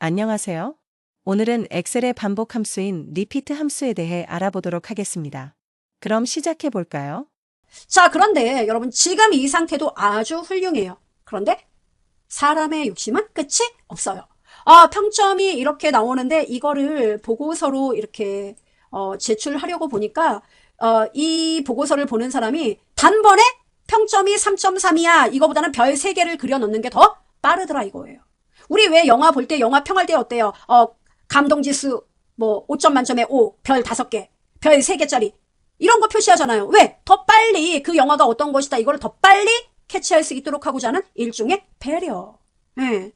안녕하세요. 오늘은 엑셀의 반복 함수인 리피트 함수에 대해 알아보도록 하겠습니다. 그럼 시작해 볼까요? 자, 그런데 여러분 지금 이 상태도 아주 훌륭해요. 그런데 사람의 욕심은 끝이 없어요. 아, 평점이 이렇게 나오는데 이거를 보고서로 이렇게 어, 제출하려고 보니까 어, 이 보고서를 보는 사람이 단번에 평점이 3.3이야. 이거보다는 별 3개를 그려 넣는 게 더 빠르더라 이거예요. 우리 왜 영화 볼 때 영화 평할 때 어때요? 어, 감동 지수 뭐 5점 만점에 5, 별 5개, 별 3개짜리 이런 거 표시하잖아요. 왜? 더 빨리 그 영화가 어떤 것이다. 이거를 더 빨리 캐치할 수 있도록 하고자 하는 일종의 배려. 예.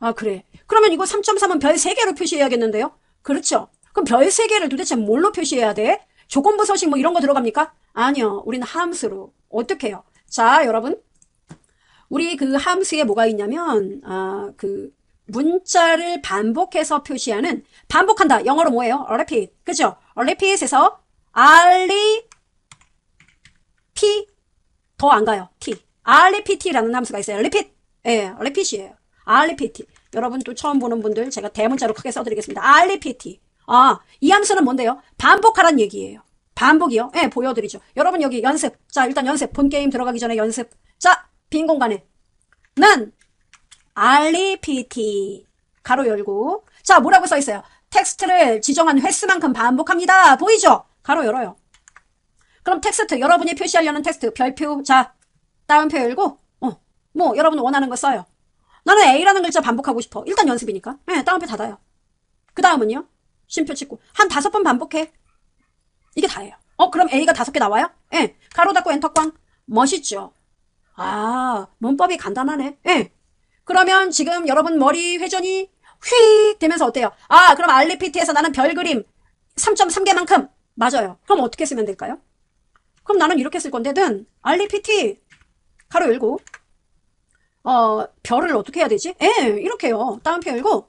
아, 그래. 그러면 이거 3.3은 별 3개로 표시해야겠는데요? 그렇죠. 그럼 별 3개를 도대체 뭘로 표시해야 돼? 조건부 서식 뭐 이런 거 들어갑니까? 아니요. 우리는 함수로. 어떻게 해요? 자, 여러분. 우리 그 함수에 뭐가 있냐면, 아, 그, 문자를 반복해서 표시하는, 반복한다. 영어로 뭐예요? repeat. 그죠? repeat에서 알리 피더안 가요. t rpt라는 함수가 있어요. repeat. 예, repeat이에요. rpt. 여러분 또 처음 보는 분들 제가 대문자로 크게 써드리겠습니다. rpt. 아, 이 함수는 뭔데요? 반복하란 얘기예요. 반복이요? 예, 보여드리죠. 여러분 여기 연습. 자, 일단 연습. 본 게임 들어가기 전에 연습. 자, 빈 공간에. 는 rpt. 가로 열고. 자, 뭐라고 써 있어요? 텍스트를 지정한 횟수만큼 반복합니다. 보이죠? 가로 열어요. 그럼 텍스트, 여러분이 표시하려는 텍스트, 별표, 자, 따옴표 열고, 어, 뭐, 여러분 원하는 거 써요. 나는 A라는 글자 반복하고 싶어. 일단 연습이니까. 예, 따옴표 닫아요. 그 다음은요? 쉼표 찍고. 한 다섯 번 반복해. 이게 다예요. 어, 그럼 A가 다섯 개 나와요? 예, 가로 닫고 엔터 꽝. 멋있죠? 아, 문법이 간단하네. 예. 그러면 지금 여러분 머리 회전이 휙 되면서 어때요? 아, 그럼 알리피티에서 나는 별 그림 3.3개만큼 맞아요. 그럼 어떻게 쓰면 될까요? 그럼 나는 이렇게 쓸 건데, 는 알리피티 가로 열고 어, 별을 어떻게 해야 되지? 예, 이렇게요. 따옴표 열고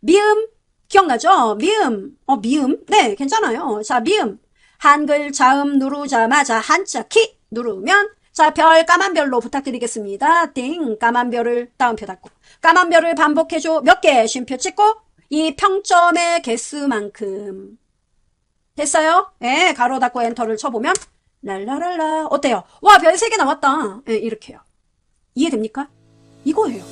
미음 기억나죠? 미음. 어, 미음. 네, 괜찮아요. 자, 미음. 한글 자음 누르자마자 한자 키 누르면 자, 별 까만 별로 부탁드리겠습니다. 띵. 까만 별을 따옴표 닫고. 까만 별을 반복해줘. 몇 개? 쉼표 찍고. 이 평점의 개수만큼. 됐어요? 예, 가로 닫고 엔터를 쳐보면. 랄라랄라. 어때요? 와, 별 3개 나왔다. 예, 이렇게요. 이해됩니까? 이거예요.